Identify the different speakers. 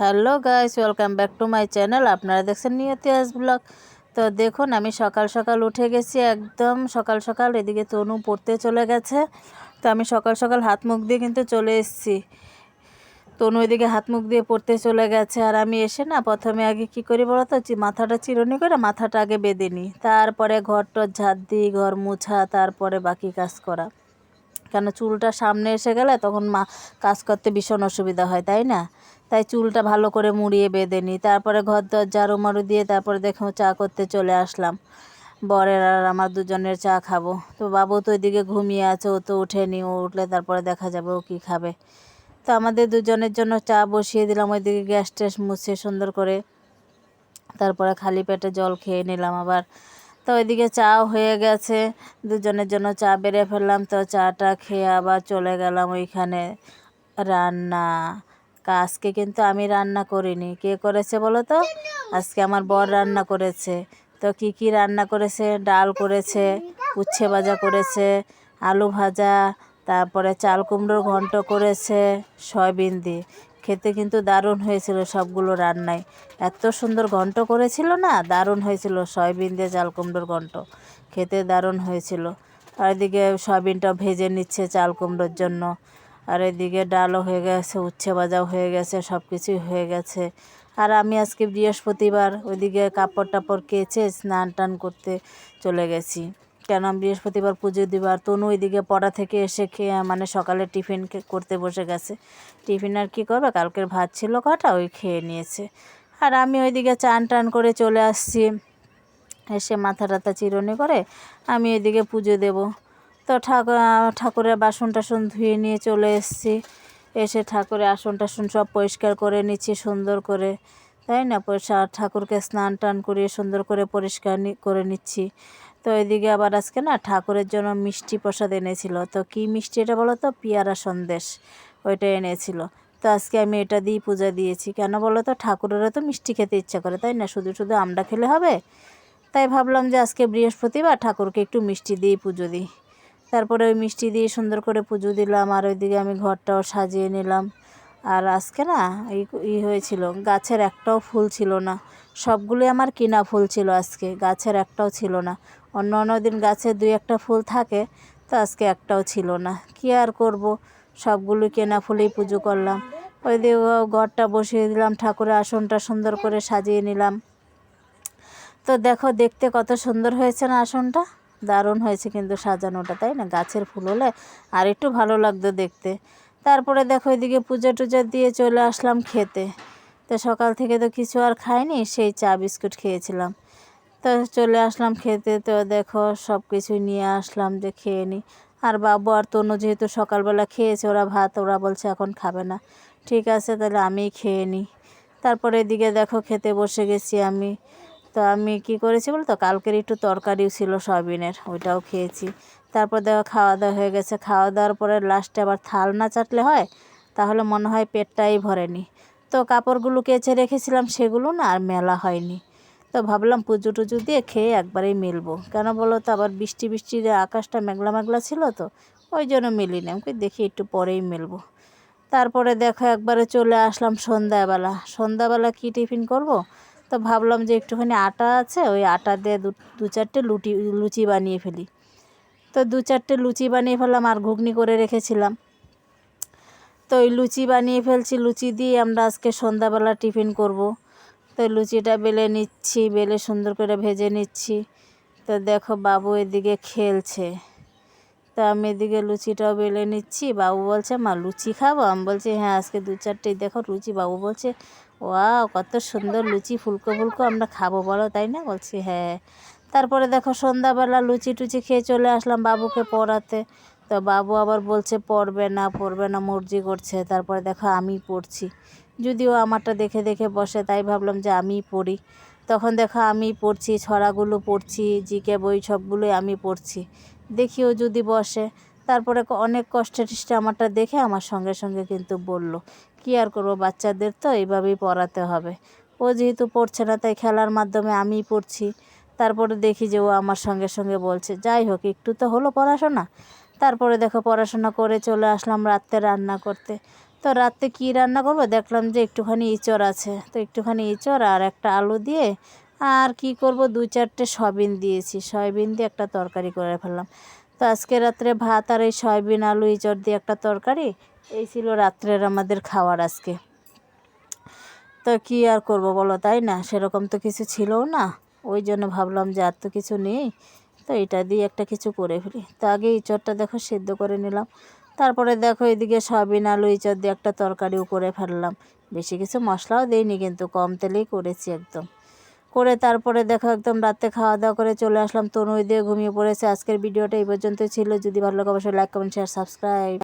Speaker 1: Hello guys, welcome back to my channel. আপনারা দেখছেন নিয়তিয়াস blog. তো দেখুন, আমি সকাল সকাল উঠে গেছি একদম, সকাল সকাল এদিকে তনু পড়তে চলে গেছে। তো আমি সকাল সকাল হাত মুখ দিয়ে কিন্তু চলে এসেছি। তনু এদিকে হাত মুখ দিয়ে পড়তে চলে গেছে আর আমি এসে না প্রথমে আগে কি করি বলো তো মাথাটা চিরুনি করে মাথাটা আগে বেঁধে নিই। তারপরে ঘরটর ঝাড় দিই, ঘর মুছা, তারপরে বাকি কাজ করা। কেন, চুলটা সামনে এসে গেলে তখন মা কাজ করতে ভীষণ অসুবিধা হয়, তাই না? তাই চুলটা ভালো করে মুড়িয়ে বেঁধে নিই। তারপরে ঘর দর ঝাড়ু মারু দিয়ে তারপরে দেখো চা করতে চলে আসলাম। বরের আর আমার দুজনের চা খাব। তো বাবু তো ওইদিকে ঘুমিয়ে আছে, ও তো উঠেনি ও উঠলে তারপরে দেখা যাবে ও কী খাবে। তো আমাদের দুজনের জন্য চা বসিয়ে দিলাম, ওইদিকে গ্যাস ট্যাস মুছে সুন্দর করে। তারপরে খালি পেটে জল খেয়ে নিলাম আবার। তো ওইদিকে চাও হয়ে গেছে। দুজনের জন্য চা বেড়ে ফেললাম। তো চাটা খেয়ে আবার চলে গেলাম ওইখানে রান্না। আজকে কিন্তু আমি রান্না করিনি। কে করেছে বলো তো? আজকে আমার বর রান্না করেছে। তো কি কি রান্না করেছে? ডাল করেছে, উচ্ছে ভাজা করেছে, আলু ভাজা, তারপরে চাল কুমড়োর ঘন্ট করেছে, সয়াবিন দিয়ে। খেতে কিন্তু দারুণ হয়েছিল সবগুলো রান্নায়। এত সুন্দর ঘন্ট করেছিল না? দারুণ হয়েছিল সয়াবিন দিয়ে চাল কুমড়োর ঘন্ট। খেতে দারুণ হয়েছিল। আর এদিকে সয়াবিনটা ভেজে নিচ্ছে চাল কুমড়োর জন্য। আর এদিকে ডালও হয়ে গেছে, উচ্ছে ভাজাও হয়ে গেছে সব কিছুই হয়ে গেছে। আর আমি আজকে বৃহস্পতিবার ওইদিকে কাপড় টাপড় কেচে স্নান টান করতে চলে গেছি। কেন বৃহস্পতিবার পুজো দিবার তনু ওইদিকে পড়া থেকে এসে খেয়ে মানে সকালে টিফিন করতে বসে গেছে। টিফিন আর কী করবে? কালকের ভাত ছিল কটা? ওই খেয়ে নিয়েছে। আর আমি ওইদিকে চান টান করে চলে আসছি। এসে মাথা টাথা চিরুনি করে আমি এদিকে পুজো দেব। তো ঠাকুর ঠাকুরের বাসন টাসন ধুয়ে নিয়ে চলে এসেছি। এসে ঠাকুরের আসন টাসন সব পরিষ্কার করে নিচ্ছি, সুন্দর করে। তাই না? পরিষ্কার ঠাকুরকে স্নান টান করিয়ে সুন্দর করে পরিষ্কার করে নিচ্ছি। তো এদিকে আবার আজকে না ঠাকুরের জন্য মিষ্টি প্রসাদ এনেছিল। তো কি মিষ্টি এটা বলো তো? পিয়ারা সন্দেশ ওইটা এনেছিল। তো আজকে আমি এটা দিয়েই পূজা দিয়েছি। কেন বলো তো? ঠাকুরেরও তো মিষ্টি খেতে ইচ্ছা করে, তাই না? শুধু শুধু আমরা খেলে হবে? তাই ভাবলাম যে আজকে বৃহস্পতিবার ঠাকুরকে একটু মিষ্টি দিয়ে পুজো দিই। তারপরে ওই মিষ্টি দিয়ে সুন্দর করে পুজো দিলাম, আর ওইদিকে আমি ঘরটাও সাজিয়ে নিলাম। আর আজকে না ই হয়েছিল, গাছের একটাও ফুল ছিল না। সবগুলোই আমার কিনা ফুল ছিল আজকে, গাছের একটাও ছিল না। অন্য অন্য দিন গাছে দুই একটা ফুল থাকে, তো আজকে একটাও ছিল না। কী আর করব? সবগুলো কেনা ফুলেই পুজো করলাম। ওই দিয়ে ঘরটা বসিয়ে দিলাম, ঠাকুরের আসনটা সুন্দর করে সাজিয়ে নিলাম। তো দেখো, দেখতে কত সুন্দর হয়েছে না আসনটা? দারুণ হয়েছে কিন্তু সাজানোটা, তাই না? গাছের ফুল হলে আর একটু ভালো লাগতো দেখতে। তারপরে দেখো এদিকে পুজো টুজো দিয়ে চলে আসলাম খেতে। তো সকাল থেকে তো কিছু আর খাইনি, সেই চা বিস্কুট খেয়েছিলাম। তো চলে আসলাম খেতে, তো দেখো সব কিছু নিয়ে আসলাম যে খেয়ে নিই আর বাবু আর তনু যেহেতু সকালবেলা খেয়েছে, ওরা ভাত, ওরা বলছে এখন খাবে না। ঠিক আছে, তাহলে আমিই খেয়ে নিই তারপরে এদিকে দেখো খেতে বসে গেছি আমি। তো আমি কি করেছি বলতো? কালকের একটু তরকারিও ছিল সয়াবিনের, ওইটাও খেয়েছি। তারপর দেখো খাওয়া দাওয়া হয়ে গেছে। খাওয়া দাওয়ার পরে লাস্টে আবার থাল না চাটলে হয়? তাহলে মনে হয় পেটটাই ভরেনি। তো কাপড়গুলো কেচে রেখেছিলাম, সেগুলো না আর মেলা হয়নি। তো ভাবলাম পুজো টুজো দিয়ে খেয়ে একবারেই মিলবো। কেন বলো তো? আবার বৃষ্টি বৃষ্টি যে আকাশটা মেঘলা মেঘলা ছিল তো, ওই জন্য মিলিনি আমি দেখি একটু পরেই মিলবো। তারপরে দেখো একবারে চলে আসলাম সন্ধ্যাবেলা। সন্ধ্যাবেলা কি টিফিন করব? তো ভাবলাম যে একটুখানি আটা আছে, ওই আটা দিয়ে দু চারটে লুটি, লুচি বানিয়ে ফেলি। তো দু চারটে লুচি বানিয়ে ফেললাম আর ঘুগনি করে রেখেছিলাম। তো ওই লুচি বানিয়ে ফেলছি, লুচি দিয়ে আমরা আজকে সন্ধ্যাবেলা টিফিন করব। তো লুচিটা বেলে নিচ্ছি, বেলে সুন্দর করে ভেজে নিচ্ছি। তো দেখো বাবু এদিকে খেলছে। তো আমি এদিকে লুচিটাও বেলে নিচ্ছি, বাবু বলছে, মা, লুচি খাব? আমি বলছি হ্যাঁ আজকে দু চারটে দেখো লুচি। বাবু বলছে ওয়াও, কত সুন্দর লুচি, ফুলকো ফুলকো আমরা খাব, বলো, তাই না? বলছি হ্যাঁ। তারপরে দেখো সন্ধ্যাবেলা লুচি টুচি খেয়ে চলে আসলাম বাবুকে পড়াতে। তো বাবু আবার বলছে, পড়বে না পড়বে না, মর্জি করছে। তারপরে দেখো আমি পড়ছি। যদিও আমারটা দেখে দেখে বসে, তাই ভাবলাম যে আমিই পড়ি। তখন দেখো আমি পড়ছি, ছড়াগুলো পড়ছি, জিকে, বই সবগুলোই আমি পড়ছি। দেখিও যদি বসে। তারপরে অনেক কষ্টে টিষ্টে আমারটা দেখে আমার সঙ্গে সঙ্গে কিন্তু বলল, কি আর করব, বাচ্চাদের তো এইভাবেই পড়াতে হবে। ও যেহেতু পড়ছে না, তাই খেলার মাধ্যমে আমিই পড়ছি। তারপরে দেখি যে ও আমার সঙ্গে সঙ্গে বলছে, যাই হোক, একটু তো হলো পড়াশোনা। তারপরে দেখো পড়াশোনা করে চলে আসলাম রাত্রে রান্না করতে। তো তো রাতে কি রান্না করব? দেখলাম যে একটুখানি ইঁচড় আছে। তো একটুখানি ইঁচড় আর একটা আলু দিয়ে আর কি করব? দুই চারটে সয়াবিন দিয়েছি। সয়াবিন দিয়ে একটা তরকারি করে ফেললাম। তো আজকে রাত্রে ভাত আর এই সয়াবিন আলু, ইঁচড় দিয়ে একটা তরকারি। এই ছিল রাত্রের আমাদের খাওয়ার আজকে। তো কি আর করব বলো, তাই না? সেরকম তো কিছু ছিলও না। ওই জন্য ভাবলাম যে আর তো কিছু নেই। তো এটা দিয়ে একটা কিছু করে ফেলি। তো আগে ইঁচড়টা দেখো, সেদ্ধ করে নিলাম। তারপরে দেখো এদিকে সয়াবিন আলু, ইঁচড় দিয়ে একটা তরকারিও করে ফেললাম। বেশি কিছু মশলাও দিইনি, কিন্তু কম তেলেই করেছি একদম। করে তারপরে দেখো একদম রাতে খাওয়া দাওয়া করে চলে আসলাম। তনুই দিয়ে ঘুমিয়ে পড়েছে। আজকের ভিডিওটা এই পর্যন্ত ছিল। যদি ভালো লাগে অবশ্যই লাইক কমেন্ট শেয়ার সাবস্ক্রাইব